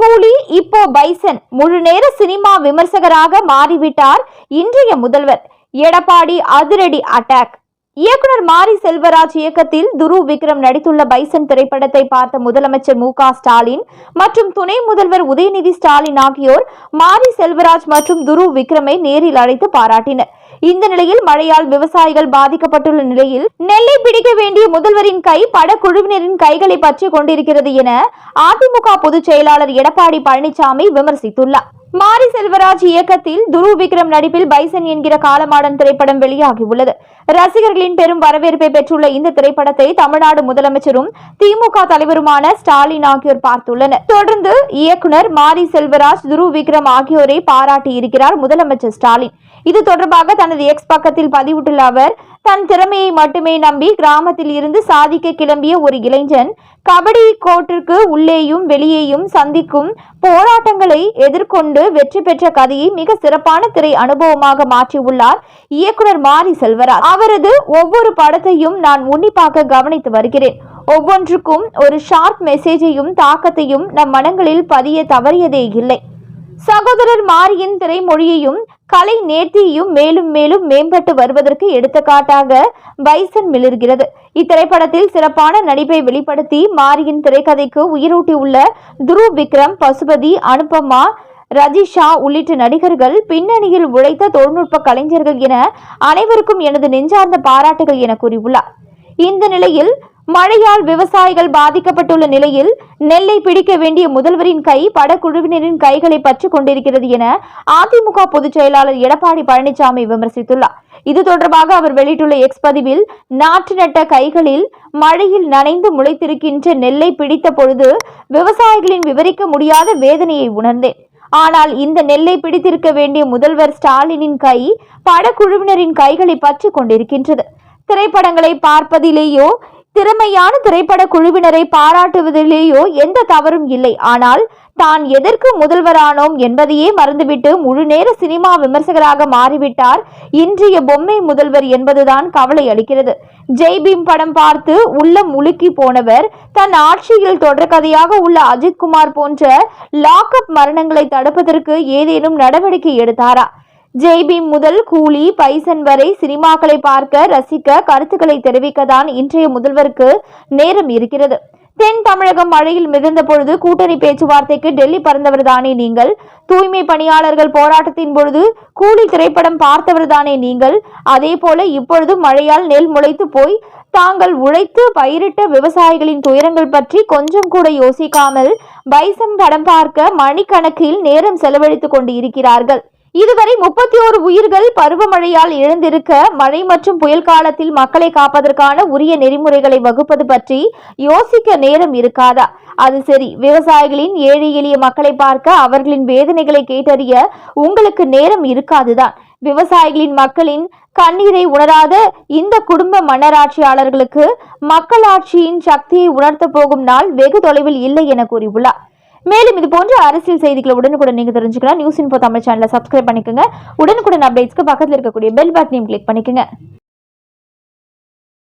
கூலி இப்போ பைசன். முழு நேர சினிமா விமர்சகராக மாறிவிட்டார் இன்றைய முதல்வர். எடப்பாடி அதிரடி அட்டாக் இயக்குனர் மாரி செல்வராஜ் இயக்கத்தில் துரு விக்ரம் நடித்துள்ள பைசன் திரைப்படத்தை பார்த்த முதலமைச்சர் மு ஸ்டாலின் மற்றும் துணை முதல்வர் உதயநிதி ஸ்டாலின் ஆகியோர் மாரி செல்வராஜ் மற்றும் துரு விக்ரமை நேரில் அழைத்து பாராட்டினர். இந்த நிலையில் மழையால் விவசாயிகள் பாதிக்கப்பட்டுள்ள நிலையில் நெல்லை பிடிக்க வேண்டிய முதல்வரின் கை படக்குழுவினரின் கைகளை பற்றி கொண்டிருக்கிறது என அதிமுக பொதுச் செயலாளர் எடப்பாடி பழனிசாமி விமர்சித்துள்ளார். மாரி செல்வராஜ் இயக்கத்தில் துரு விக்ரம் நடிப்பில் பைசன் என்கிற காலமாடன் திரைப்படம் வெளியாகியுள்ளது. ரசிகர்களின் பெரும் வரவேற்பை பெற்றுள்ள இந்த திரைப்படத்தை தமிழ்நாடு முதலமைச்சரும் திமுக தலைவருமான ஸ்டாலின் ஆகியோர் பார்த்துள்ளனர். தொடர்ந்து இயக்குனர் மாரி செல்வராஜ் துரு விக்ரம் ஆகியோரை பாராட்டியிருக்கிறார் முதலமைச்சர் ஸ்டாலின். இது தொடர்பாக தனது எக்ஸ் பக்கத்தில் பதிவிட்டுள்ள அவர் தன் திறமையை மட்டுமே நம்பி கிராமத்தில் இருந்து சாதிக்க கிளம்பிய ஒரு இளைஞன் கபடி கோட்டிற்கு உள்ளேயும் வெளியேயும் சந்திக்கும் போராட்டங்களை எதிர்கொண்டு வெற்றி பெற்ற கதையை மிக சிறப்பான திரை அனுபவமாக மாற்றியுள்ளார் இயக்குனர் மாரி செல்வராஜ். அவரது ஒவ்வொரு படத்தையும் நான் உன்னிப்பாக கவனித்து வருகிறேன். ஒவ்வொன்றுக்கும் ஒரு ஷார்ப் மெசேஜையும் தாக்கத்தையும் நம் மனங்களில் பதிய தவறியதே இல்லை. சகோதரர் மாரியின் திரைமொழியையும் கலை நேர்த்தியையும் மேலும் மேலும் மேம்பட்டு வருவதற்கு எடுத்துக்காட்டாக பைசன் மிளர்கிறது. இத்திரைப்படத்தில் சிறப்பான நடிப்பை வெளிப்படுத்தி மாரியின் திரைக்கதைக்கு உயிரூட்டியுள்ள துரு விக்ரம் பசுபதி அனுபமா ரஜிஷா உள்ளிட்ட நடிகர்கள் பின்னணியில் உழைத்த தொழில்நுட்ப கலைஞர்கள் என அனைவருக்கும் எனது நெஞ்சார்ந்த பாராட்டுகள் என கூறியுள்ளார். இந்த நிலையில் மழையால் விவசாயிகள் பாதிக்கப்பட்டுள்ள நிலையில் நெல்லை பிடிக்க வேண்டிய முதல்வரின் கை படக்குழுவினரின் கைகளை பற்றி கொண்டிருக்கிறது என அதிமுக பொதுச் செயலாளர் எடப்பாடி பழனிசாமி விமர்சித்துள்ளார். இது தொடர்பாக அவர் வெளியிட்டுள்ள எக்ஸ் பதிவில் நாற்று நட்ட கைகளில் மழையில் நனைந்து முளைத்திருக்கின்ற நெல்லை பிடித்த பொழுது விவசாயிகளின் விவரிக்க முடியாத வேதனையை உணர்ந்தேன். ஆனால் இந்த நெல்லை பிடித்திருக்க வேண்டிய முதல்வர் ஸ்டாலினின் கை படக்குழுவினரின் கைகளை பற்றி கொண்டிருக்கின்றது. திரைப்படங்களை பார்ப்பதிலேயோ திறமையான திரைப்பட குழுவினரை பாராட்டுவதிலேயோ எந்த தவறும் இல்லை. ஆனால் தான் எதற்கு முதல்வரானோம் என்பதையே மறந்துவிட்டு முழுநேர சினிமா விமர்சகராக மாறிவிட்டார் இன்றைய பொம்மை முதல்வர் என்பதுதான் கவலை அளிக்கிறது. ஜெய்பீம் படம் பார்த்து உள்ளம் முழுக்கி போனவர் தன் ஆட்சியில் தொடர்கதையாக உள்ள அஜித்குமார் போன்ற லாக்அப் மரணங்களை தடுப்பதற்கு ஏதேனும் நடவடிக்கை எடுத்தாரா? ஜெய்பீம் முதல் கூலி பைசன் வரை சினிமாக்களை பார்க்க ரசிக்க கருத்துக்களை தெரிவிக்க தான் இன்றைய முதல்வருக்கு நேரம் இருக்கிறது. தென் தமிழகம் மழையில் மிதந்த பொழுது கூட்டணி பேச்சுவார்த்தைக்கு டெல்லி பறந்தவர் தானே நீங்கள்? தூய்மை பணியாளர்கள் போராட்டத்தின் பொழுது கூலி திரைப்படம் பார்த்தவர் தானே நீங்கள்? அதே போல இப்பொழுது மழையால் நெல் முளைத்து போய் தாங்கள் உழைத்து பயிரிட்ட விவசாயிகளின் துயரங்கள் பற்றி கொஞ்சம் கூட யோசிக்காமல் பைசன் படம் பார்க்க மணிக்கணக்கில் நேரம் செலவழித்துக் கொண்டு இருக்கிறார்கள் இதுவரை முப்பத்தி ஓரு உயிர்கள் பருவமழையால் இழந்திருக்க மழை மற்றும் புயல் காலத்தில் மக்களை காப்பதற்கான உரிய நெறிமுறைகளை வகுப்பது பற்றி யோசிக்க நேரம் இருக்காதா? அது சரி விவசாயிகளின் ஏழை எளிய மக்களை பார்க்க அவர்களின் வேதனைகளை கேட்டறிய உங்களுக்கு நேரம் இருக்காதுதான். விவசாயிகளின் மக்களின் கண்ணீரை உணராத இந்த குடும்ப மன்னராட்சியாளர்களுக்கு மக்களாட்சியின் சக்தியை உணர்த்த போகும் நாள் வெகு தொலைவில் இல்லை என கூறியுள்ளார். மேலும் இது போன்ற அரசியல் செய்திகளை உடனுக்குடன் நீங்க தெரிஞ்சுக்கலாம். நியூஸ் இன்போ தமிழ் சேனலை சப்ஸ்கிரைப் பண்ணிக்கோங்க. உடனுக்குடன் அப்டேட்ஸ்க்கு பக்கத்தில் இருக்கக்கூடிய பெல் பட்டனையும் கிளிக் பண்ணிக்கோங்க.